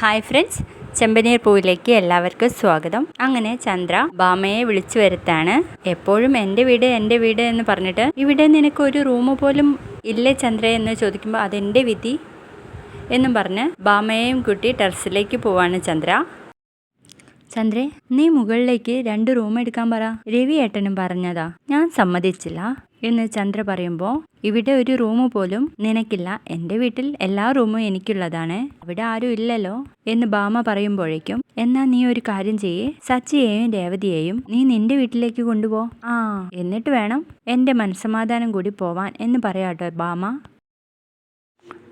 Hi friends ചെമ്പനീർ പൂവിലേക്ക് എല്ലാവർക്കും സ്വാഗതം. അങ്ങനെ ചന്ദ്ര ബാമയെ വിളിച്ചു വരുത്താണ്. എപ്പോഴും എന്റെ വീട് എന്റെ വീട് എന്ന് പറഞ്ഞിട്ട് ഇവിടെ നിനക്ക് ഒരു റൂം പോലും ഇല്ലേ ചന്ദ്ര എന്ന് ചോദിക്കുമ്പോൾ അതെന്റെ വിധി എന്നും പറഞ്ഞ് ബാമയെയും കൂട്ടി ടെറസിലേക്ക് പോവാണ് ചന്ദ്ര. ചന്ദ്രേ നീ മുകളിലേക്ക് രണ്ട് റൂം എടുക്കാൻ പറ രവി ഏട്ടനും പറഞ്ഞതാ. ഞാൻ സമ്മതിച്ചില്ല. എന്ന് ചന്ദ്ര പറയുമ്പോൾ ഇവിടെ ഒരു റൂം പോലും നിനക്കില്ല. എന്റെ വീട്ടിൽ എല്ലാ റൂമും എനിക്കുള്ളതാണ്. അവിടെ ആരും ഇല്ലല്ലോ എന്ന് ബാമ പറയുമ്പോഴേക്കും എന്നാ നീ ഒരു കാര്യം ചെയ്യേ. സച്ചിയെയും രേവതിയെയും നീ നിന്റെ വീട്ടിലേക്ക് കൊണ്ടുപോ. ആ എന്നിട്ട് വേണം എന്റെ മനസ്സമാധാനം കൂടി പോവാൻ എന്ന് പറയാട്ടോ ബാമ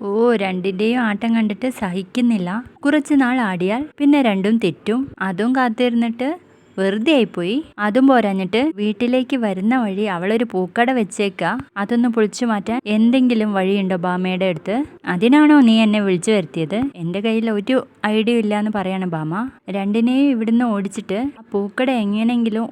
ഓ രണ്ടിന്റെയും ആട്ടം കണ്ടിട്ട് സഹിക്കുന്നില്ല. കുറച്ച് നാൾ ആടിയാൽ പിന്നെ രണ്ടും തെറ്റും. അതും കാത്തിരുന്നിട്ട് വെറുതെ ആയിപ്പോയി അതും പോരാഞ്ഞിട്ട് വീട്ടിലേക്ക് വരുന്ന വഴി അവളൊരു പൂക്കട വെച്ചേക്ക. അതൊന്ന് പൊളിച്ചു മാറ്റാൻ എന്തെങ്കിലും വഴിയുണ്ടോ ബാമയുടെ അടുത്ത്? അതിനാണോ നീ എന്നെ വിളിച്ചു വരുത്തിയത്? എന്റെ കയ്യിൽ ഒരു ഐഡിയ ഇല്ല എന്ന് പറയാണ് ബാമ. രണ്ടിനെയും ഇവിടുന്ന് ഓടിച്ചിട്ട് ആ പൂക്കട എങ്ങനെയെങ്കിലും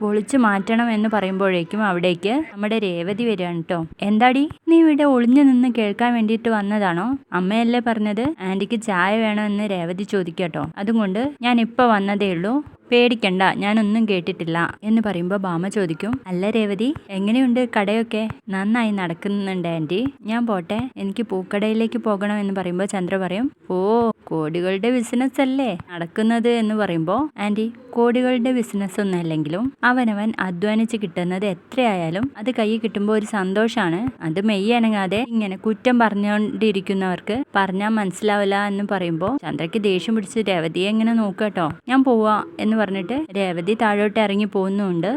പൊളിച്ചു മാറ്റണം എന്ന് പറയുമ്പോഴേക്കും അവിടേക്ക് നമ്മുടെ രേവതി വരികയാണ് കേട്ടോ എന്താടി? നീ ഇവിടെ ഒളിഞ്ഞു നിന്ന് കേൾക്കാൻ വേണ്ടിയിട്ട് വന്നതാണോ? അമ്മയല്ലേ പറഞ്ഞത്? ആന്റിക്ക് ചായ വേണമെന്ന് രേവതി ചോദിക്കട്ടോ അതുകൊണ്ട് ഞാൻ ഇപ്പൊ വന്നതേ ഉള്ളൂ. പേടിക്കണ്ട ഞാനൊന്നും കേട്ടിട്ടില്ല എന്ന് പറയുമ്പോൾ ബാമ ചോദിക്കും അല്ല രേവതി എങ്ങനെയുണ്ട് കടയൊക്കെ? നന്നായി നടക്കുന്നുണ്ട് ആന്റി ഞാൻ പോട്ടെ എനിക്ക് പൂക്കടയിലേക്ക് പോകണം എന്ന് പറയുമ്പോൾ ചന്ദ്ര പറയും ഓ കോടികളുടെ ബിസിനസ് അല്ലേ? നടക്കുന്നത് എന്ന് പറയുമ്പോൾ ആന്റി കോടികളുടെ ബിസിനസ് ഒന്നും അല്ലെങ്കിലും അവനവൻ അധ്വാനിച്ച് കിട്ടുന്നത് എത്രയായാലും അത് കൈ കിട്ടുമ്പോൾ ഒരു സന്തോഷമാണ് അത് മെയ്യനങ്ങാതെ ഇങ്ങനെ കുറ്റം പറഞ്ഞുകൊണ്ടിരിക്കുന്നവർക്ക് പറഞ്ഞാൽ മനസ്സിലാവില്ല എന്ന് പറയുമ്പോൾ ചന്ദ്രയ്ക്ക് ദേഷ്യം പിടിച്ച് രേവതിയെ എങ്ങനെ നോക്കട്ടോ ഞാൻ പോവാ എന്ന് പറഞ്ഞിട്ട് രേവതി താഴോട്ട് ഇറങ്ങി പോകുന്നുണ്ട്.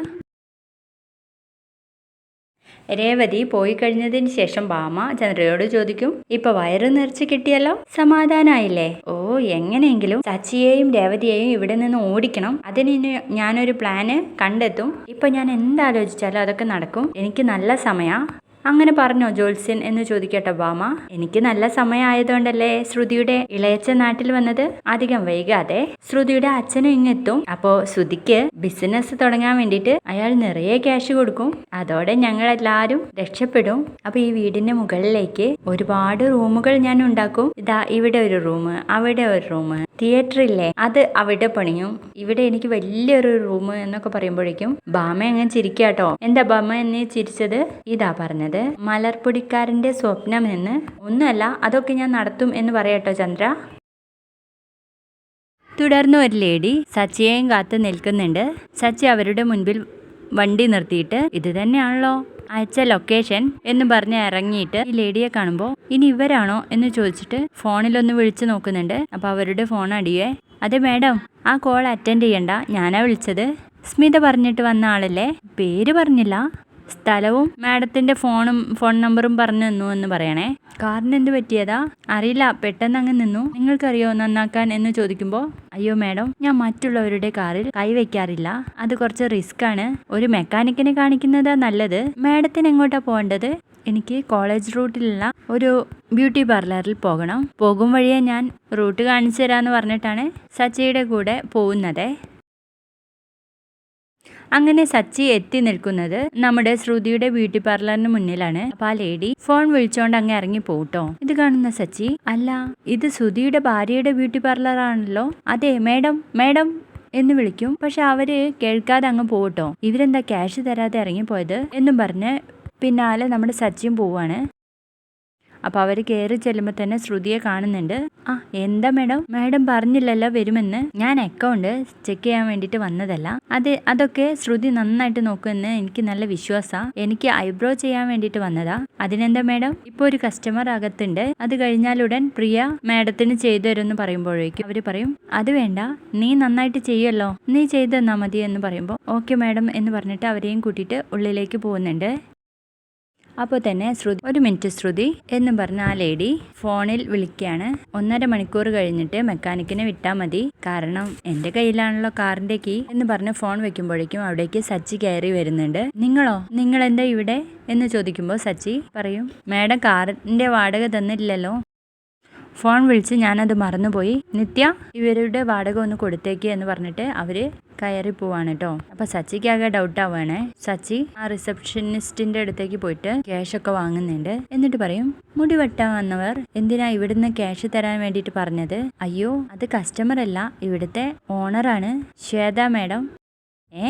രേവതി പോയി കഴിഞ്ഞതിന് ശേഷം ബാമ ചന്ദ്രയോട് ചോദിക്കും ഇപ്പൊ വയറ് നിറച്ച് കിട്ടിയല്ലോ? സമാധാനായില്ലേ? ഓ എങ്ങനെയെങ്കിലും ചച്ചിയെയും രേവതിയെയും ഇവിടെ നിന്ന് ഓടിക്കണം. അതിന് ഞാനൊരു പ്ലാന് കണ്ടെത്തും. ഇപ്പൊ ഞാൻ എന്താലോചിച്ചാലും അതൊക്കെ നടക്കും. എനിക്ക് നല്ല സമയാ. അങ്ങനെ പറഞ്ഞോ ജോത്സ്യൻ എന്ന് ചോദിക്കട്ടെ ബാമ? എനിക്ക് നല്ല സമയമായതുകൊണ്ടല്ലേ ശ്രുതിയുടെ ഇളയച്ച നാട്ടിൽ വന്നത്? അധികം വൈകാതെ. ശ്രുതിയുടെ അച്ഛനും ഇങ്ങെത്തും. അപ്പോ ശ്രുതിക്ക് ബിസിനസ് തുടങ്ങാൻ വേണ്ടിയിട്ട് അയാൾ നിറയെ ക്യാഷ് കൊടുക്കും. അതോടെ ഞങ്ങൾ എല്ലാവരും രക്ഷപ്പെടും. അപ്പൊ ഈ വീടിന്റെ മുകളിലേക്ക് ഒരുപാട് റൂമുകൾ ഞാൻ ഉണ്ടാക്കും. ഇതാ ഇവിടെ ഒരു റൂം അവിടെ ഒരു റൂം. തിയേറ്റർ ഇല്ലേ അത് അവിടെ പണിയും. ഇവിടെ എനിക്ക് വലിയൊരു റൂം എന്നൊക്കെ പറയുമ്പോഴേക്കും ബാമ അങ്ങനെ ചിരിക്കാട്ടോ. എന്താ ബാമ എന്നെ ചിരിച്ചത്? ഇതാ പറഞ്ഞത്. മലർപ്പൊടിക്കാരന്റെ സ്വപ്നം എന്ന്. ഒന്നുമല്ല അതൊക്കെ ഞാൻ നടത്തും എന്ന് പറയട്ടോ ചന്ദ്ര. തുടർന്ന് ഒരു ലേഡി സച്ചിയെയും കാത്ത് നിൽക്കുന്നുണ്ട്. സച്ചി അവരുടെ മുൻപിൽ വണ്ടി നിർത്തിയിട്ട് ഇത് തന്നെയാണല്ലോ. അയച്ച ലൊക്കേഷൻ എന്ന് പറഞ്ഞ് ഇറങ്ങിയിട്ട് ഈ ലേഡിയെ കാണുമ്പോൾ ഇനി ഇവരാണോ? എന്ന് ചോദിച്ചിട്ട് ഫോണിലൊന്ന് വിളിച്ചു നോക്കുന്നുണ്ട്. അപ്പോൾ അവരുടെ ഫോൺ അടിയേ അതെ മാഡം ആ കോൾ അറ്റൻഡ് ചെയ്യണ്ട. ഞാനാ വിളിച്ചത്. സ്മിത പറഞ്ഞിട്ട് വന്ന ആളല്ലേ? പേര് പറഞ്ഞില്ല. സ്ഥലവും മാഡത്തിന്റെ ഫോണും ഫോൺ നമ്പറും പറഞ്ഞു തന്നു എന്ന് പറയണേ. കാറിന് എന്ത് പറ്റിയതാ? അറിയില്ല പെട്ടെന്ന് അങ്ങ് നിന്നു. നിങ്ങൾക്കറിയോ നന്നാക്കാൻ എന്ന് ചോദിക്കുമ്പോൾ അയ്യോ മാഡം ഞാൻ മറ്റുള്ളവരുടെ കാറിൽ കൈവയ്ക്കാറില്ല അത് കുറച്ച് റിസ്ക് ആണ്. ഒരു മെക്കാനിക്കിനെ കാണിക്കുന്നതാ നല്ലത്. മാഡത്തിന് എങ്ങോട്ടാ പോകേണ്ടത്? എനിക്ക് കോളേജ് റൂട്ടിലുള്ള ഒരു ബ്യൂട്ടി പാർലറിൽ പോകണം. പോകും വഴിയെ ഞാൻ റൂട്ട് കാണിച്ചു തരാമെന്ന് പറഞ്ഞിട്ടാണ് സച്ചിയുടെ കൂടെ പോകുന്നത്. അങ്ങനെ സച്ചി എത്തി നിൽക്കുന്നത് നമ്മുടെ ശ്രുതിയുടെ ബ്യൂട്ടി പാർലറിന് മുന്നിലാണ്. അപ്പൊ ആ ലേഡി ഫോൺ വിളിച്ചോണ്ട് അങ്ങ് ഇറങ്ങി പോട്ടോ ഇത് കാണുന്ന സച്ചി അല്ല ഇത് ശ്രുതിയുടെ ഭാര്യയുടെ ബ്യൂട്ടി പാർലർ ആണല്ലോ? അതെ മേഡം മേഡം എന്ന് വിളിക്കും. പക്ഷെ അവർ കേൾക്കാതെ അങ്ങ് പോകട്ടോ ഇവരെന്താ ക്യാഷ് തരാതെ ഇറങ്ങിപ്പോയത്? എന്നും പറഞ്ഞ് പിന്നാലെ നമ്മുടെ സച്ചിയും പോവാണ് അപ്പോൾ അവർ കയറി ചെല്ലുമ്പോൾ തന്നെ ശ്രുതിയെ കാണുന്നുണ്ട്. ആ എന്താ മേഡം? മേഡം പറഞ്ഞില്ലല്ലോ വരുമെന്ന്. ഞാൻ അക്കൗണ്ട് ചെക്ക് ചെയ്യാൻ വേണ്ടിയിട്ട് വന്നതല്ല. അത് അതൊക്കെ ശ്രുതി നന്നായിട്ട് നോക്കുമെന്ന് എനിക്ക് നല്ല വിശ്വാസമാണ് എനിക്ക് ഐബ്രോ ചെയ്യാൻ വേണ്ടിയിട്ട് വന്നതാ. അതിനെന്താ മേഡം? ഇപ്പോൾ ഒരു കസ്റ്റമർ അകത്തുണ്ട്. അത് കഴിഞ്ഞാലുടൻ പ്രിയ മാഡത്തിന് ചെയ്തു തരുമെന്ന് പറയുമ്പോഴേക്കും അവർ പറയും അത് വേണ്ട. നീ നന്നായിട്ട് ചെയ്യല്ലോ നീ ചെയ്തു തന്നാൽ മതി എന്ന് പറയുമ്പോൾ ഓക്കെ മേഡം എന്ന് പറഞ്ഞിട്ട് അവരെയും കൂട്ടിയിട്ട് ഉള്ളിലേക്ക് പോകുന്നുണ്ട്. അപ്പോൾ തന്നെ ശ്രുതി ഒരു മിനിറ്റ് ശ്രുതി എന്ന് പറഞ്ഞ ആ ലേഡി ഫോണിൽ വിളിക്കുകയാണ്. ഒന്നര മണിക്കൂർ കഴിഞ്ഞിട്ട് മെക്കാനിക്കിനെ വിട്ടാൽ മതി. കാരണം എന്റെ കയ്യിലാണല്ലോ കാറിന്റെ കീ എന്ന് പറഞ്ഞ് ഫോൺ വെക്കുമ്പോഴേക്കും അവിടേക്ക് സച്ചി കയറി വരുന്നുണ്ട്. നിങ്ങളോ? നിങ്ങൾ എന്താ ഇവിടെ? എന്ന് ചോദിക്കുമ്പോൾ സച്ചി പറയും മാഡം കാറിന്റെ വാടക തന്നില്ലല്ലോ. ഫോൺ വിളിച്ച് ഞാനത് മറന്നുപോയി. നിത്യ ഇവരുടെ വാടക ഒന്ന് കൊടുത്തേക്ക് എന്ന് പറഞ്ഞിട്ട് അവർ കയറി പോവാണ് കേട്ടോ അപ്പൊ സച്ചിക്കാകെ ഡൗട്ട് ആവുകയാണേ. സച്ചി ആ റിസപ്ഷനിസ്റ്റിന്റെ അടുത്തേക്ക് പോയിട്ട് ക്യാഷ് ഒക്കെ വാങ്ങുന്നുണ്ട്. എന്നിട്ട് പറയും മുടി വെട്ടാൻ വന്നവർ എന്തിനാ ഇവിടുന്ന് ക്യാഷ് തരാൻ വേണ്ടിയിട്ട് പറഞ്ഞത്? അയ്യോ അത് കസ്റ്റമർ അല്ല ഇവിടുത്തെ ഓണറാണ് ശ്വേത മാഡം. ഏ?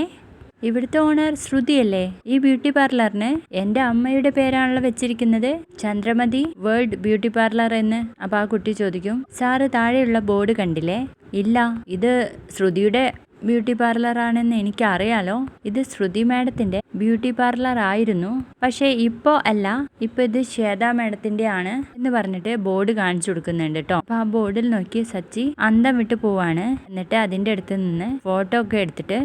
ഇവിടുത്തെ ഓണർ ശ്രുതിയല്ലേ? ഈ ബ്യൂട്ടി പാർലറിന് എന്റെ അമ്മയുടെ പേരാണല്ലോ വെച്ചിരിക്കുന്നത്. ചന്ദ്രമതി വേൾഡ് ബ്യൂട്ടി പാർലർ എന്ന്. അപ്പൊ ആ കുട്ടി ചോദിക്കും സാറ് താഴെയുള്ള ബോർഡ് കണ്ടില്ലേ? ഇല്ല ഇത് ശ്രുതിയുടെ ബ്യൂട്ടി പാർലർ ആണെന്ന് എനിക്കറിയാലോ. ഇത് ശ്രുതി മാഡത്തിന്റെ ബ്യൂട്ടി പാർലർ ആയിരുന്നു. പക്ഷേ ഇപ്പോ അല്ല ഇപ്പൊ ഇത് ശ്വേത മാഡത്തിന്റെ ആണ് എന്ന് പറഞ്ഞിട്ട് ബോർഡ് കാണിച്ചു കൊടുക്കുന്നുണ്ട് കേട്ടോ അപ്പൊ ആ ബോർഡിൽ നോക്കി സച്ചി അന്തം വിട്ടു പോവാണ്. എന്നിട്ട് അതിന്റെ അടുത്ത് നിന്ന് ഫോട്ടോ ഒക്കെ എടുത്തിട്ട്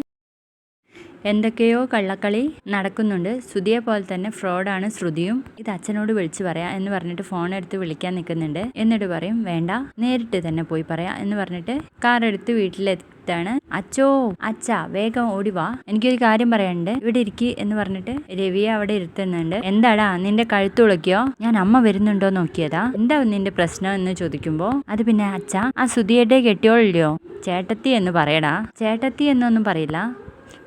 എന്തൊക്കെയോ കള്ളക്കളി നടക്കുന്നുണ്ട്. ശ്രുതിയെ പോലെ തന്നെ ഫ്രോഡാണ് ശ്രുതിയും. ഇത് അച്ഛനോട് വിളിച്ചു പറയാം എന്ന് പറഞ്ഞിട്ട് ഫോൺ എടുത്ത് വിളിക്കാൻ നിൽക്കുന്നുണ്ട് എന്നിട്ട് പറയും വേണ്ട നേരിട്ട് തന്നെ പോയി പറയാം എന്ന് പറഞ്ഞിട്ട് കാർ എടുത്ത് വീട്ടിലെത്താണ്. അച്ചോ അച്ഛ വേഗം ഓടിവാ എനിക്കൊരു കാര്യം പറയാനുണ്ട്. ഇവിടെ ഇരിക്കി എന്ന് പറഞ്ഞിട്ട് രവിയെ അവിടെ ഇരുത്തുന്നുണ്ട്. എന്താടാ നിന്റെ കഴുത്തുളക്കിയോ ഞാൻ അമ്മ വരുന്നുണ്ടോ നോക്കിയതാ. എന്താ നിന്റെ പ്രശ്നം? എന്ന് ചോദിക്കുമ്പോ അത് പിന്നെ അച്ഛ ആ സുധിയേട്ടെ കെട്ടിയോളില്ലയോ? ചേട്ടത്തി എന്ന് പറയടാ. ചേട്ടത്തി എന്നൊന്നും പറയില്ല.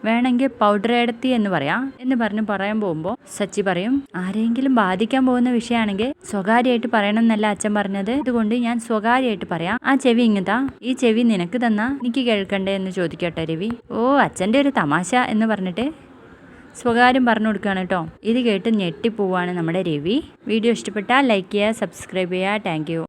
വേണമെങ്കിൽ പൗഡർ എടുത്തി എന്ന് പറയാം. എന്ന് പറഞ്ഞ് പറയാൻ പോകുമ്പോൾ സച്ചി പറയും ആരെങ്കിലും ബാധിക്കാൻ പോകുന്ന വിഷയമാണെങ്കിൽ സ്വകാര്യമായിട്ട് പറയണം എന്നല്ല അച്ഛൻ പറഞ്ഞത്. അതുകൊണ്ട് ഞാൻ സ്വകാര്യമായിട്ട് പറയാം. ആ ചെവി ഇങ്ങതാ ഈ ചെവി നിനക്ക് തന്നാ. എനിക്ക് കേൾക്കണ്ടേ എന്ന് ചോദിക്കട്ടെ രവി. ഓ അച്ഛന്റെ ഒരു തമാശ എന്ന് പറഞ്ഞിട്ട് സ്വകാര്യം പറഞ്ഞു കൊടുക്കുകയാണ് കേട്ടോ. ഇത് കേട്ട് ഞെട്ടിപ്പോവാണ് നമ്മുടെ രവി. വീഡിയോ ഇഷ്ടപ്പെട്ടാൽ ലൈക്ക് ചെയ്യുക സബ്സ്ക്രൈബ് ചെയ്യുക. താങ്ക്